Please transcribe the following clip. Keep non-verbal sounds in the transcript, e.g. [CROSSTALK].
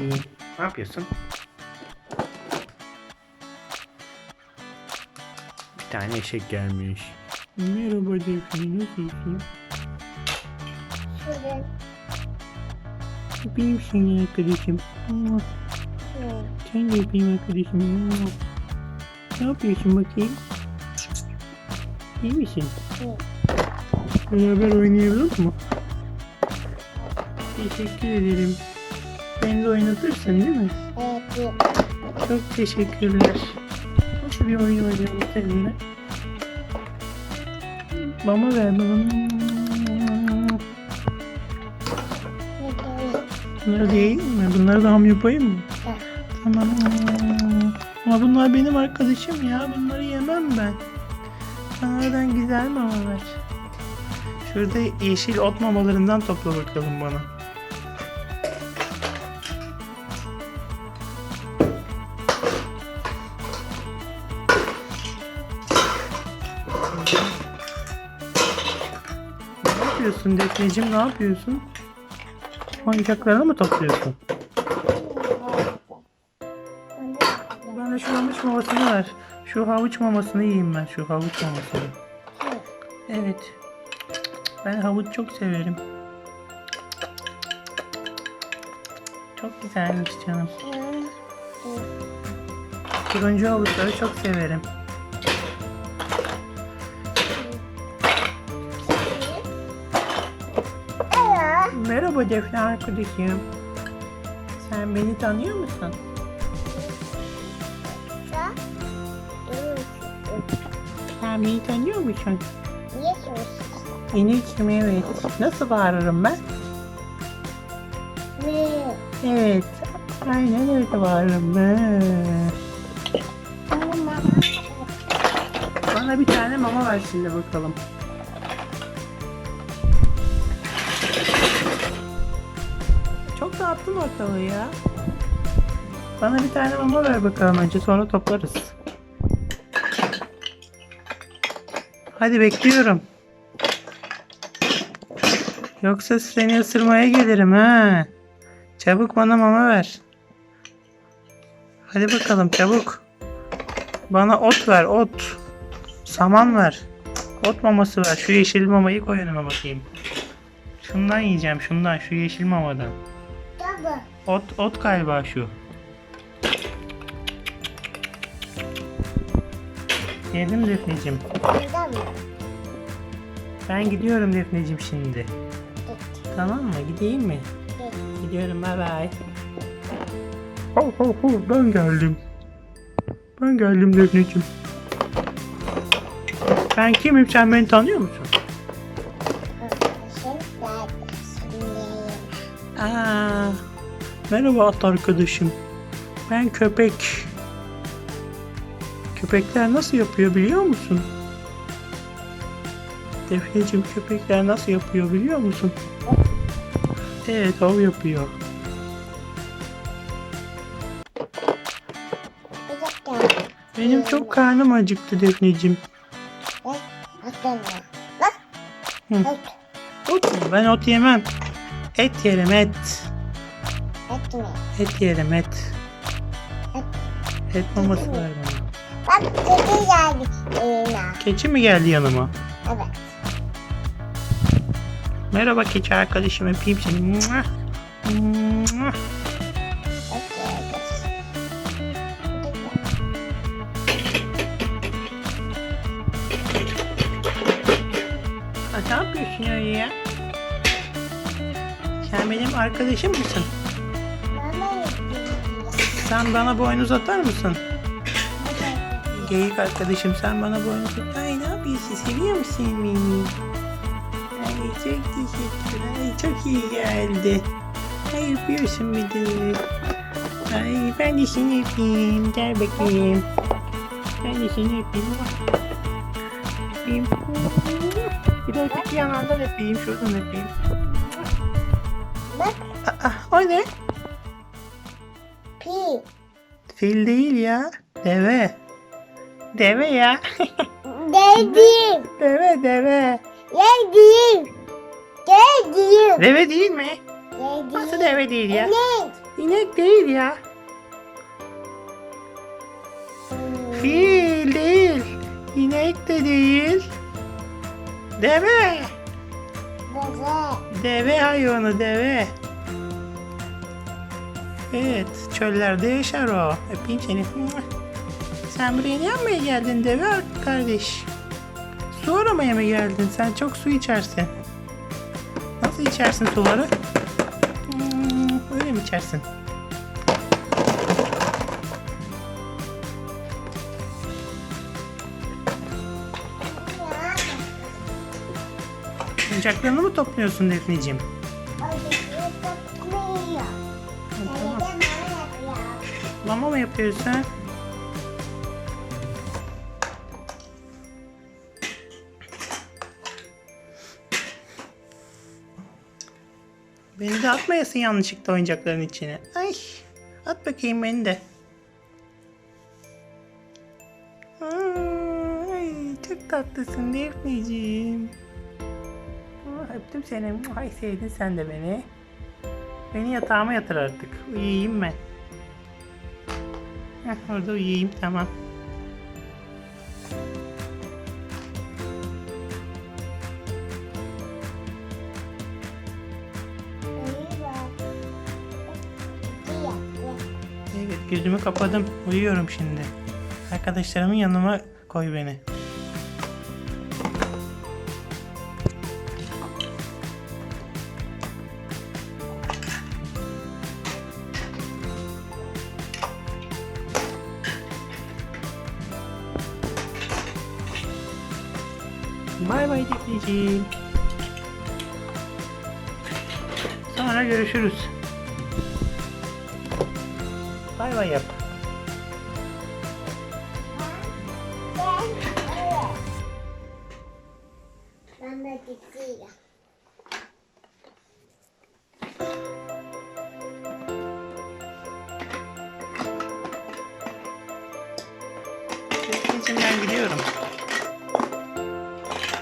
Ne yapıyorsun? Bir tane eşek gelmiş. Merhaba Defne nasılsın? Şurada. Öpeyim seni arkadaşım. Mua. Sen de öpeyim arkadaşım. Ne yapıyorsun bakayım? İyi misin? Beraber oynayalım mı? Teşekkür ederim. Beni de oynatırsın değil mi? Evet. Çok teşekkürler. Nasıl bir oyun oynayalım seninle? Mama ver bana. Bunları değil mi? Bunları da ham yapayım mı? Evet. Tamam. Ama bunlar benim arkadaşım ya. Bunları yemem ben. Bunlardan güzel mama ver. Şurada yeşil ot mamalarından topla bakalım bana. Yapıyorsun Defneciğim? Ne yapıyorsun? Oyuncaklarını mı topluyorsun? Bana şu havuç mamasını ver. Şu havuç mamasını yiyeyim ben. Şu havuç mamasını. Evet. Ben havuç çok severim. Çok güzelmiş canım. Turuncu havuçları çok severim. Merhaba Defne arkadaşım. Sen beni tanıyor musun? Sen beni tanıyor musun? İnekim evet. Nasıl bağırırım ben? Evet. Aynen öyle bağırırım ben. Bana bir tane mama ver şimdi bakalım. Dağıttın ortalığı ya. Bana bir tane mama ver bakalım önce sonra toplarız. Hadi bekliyorum. Yoksa seni ısırmaya gelirim ha. Çabuk bana mama ver. Hadi bakalım çabuk. Bana ot ver ot. Saman ver. Ot maması ver. Şu yeşil mamayı koy önüme bakayım. Şundan yiyeceğim şundan şu yeşil mamadan. Ot ot galiba şu. Yedim Defneciğim. Ben gidiyorum Defneciğim şimdi. Tamam mı? Gideyim mi? Gidiyorum bay bay. Ho ho ho ben geldim. Ben geldim Defneciğim. Ben kimim sen beni tanıyor musun? Aa, merhaba at arkadaşım. Ben köpek. Köpekler nasıl yapıyor biliyor musun? Defneciğim köpekler nasıl yapıyor biliyor musun? Evet o yapıyor. Benim çok karnım acıktı Defneciğim. Ot mu? Ben ot yemem. Et yerim et. Et yerim et. Et maması ver bana. Bak kedi geldi evine. Keçi mi geldi yanıma? Evet. Merhaba keçi arkadaşım öpeyim seni. Mua. Mua. Ne yapıyorsun öyle ya? Sen benim arkadaşım mısın? Sen bana boynuz atar mısın? Geyik arkadaşım sen bana boynuz at. Ay ne yapıyorsun? Seviyor musun beni? Ay çok teşekkür. Ay çok iyi geldi. Ay öpüyorsun bir de. Ay ben de seni öpeyim. Gel bakayım. Ben de seni öpeyim. Öpeyim. Bir de öteki yanlardan öpeyim. Şuradan öpeyim. Bak Aa, o ne? pi. Fil değil ya. Deve. Deve ya. Dedim. [LAUGHS] deve deve. Dedim. Dedim. Deve değil mi? Dedim. Nasıl deve değil ya? Evet. İnek değil ya. Fil değil. İnek de değil. Deve. Bebe. Deve hayvanı deve. Evet çöllerde yaşar o. Öpeyim seni. Sen buraya ne yapmaya geldin deve kardeş? Su aramaya mı geldin? Sen çok su içersin. Nasıl içersin suları? Hmm, öyle mi içersin? Oyuncaklarını mı topluyorsun Defneciğim? Yapıyor. Mama mı yapıyorsun? Beni de atmayasın yanlışlıkla oyuncakların içine. Ay, at bakayım beni de. Ay, çok tatlısın Defneciğim. Öptüm seni. Ay sevdin sen de beni. Beni yatağıma yatır artık. Uyuyayım ben. Heh, orada uyuyayım tamam. Evet gözümü kapadım. Uyuyorum şimdi. Arkadaşlarımın yanıma koy beni. Bay bay Defneciğim. Sonra görüşürüz. Bay bay yap. Ben de. Defneciğim gidiyorum.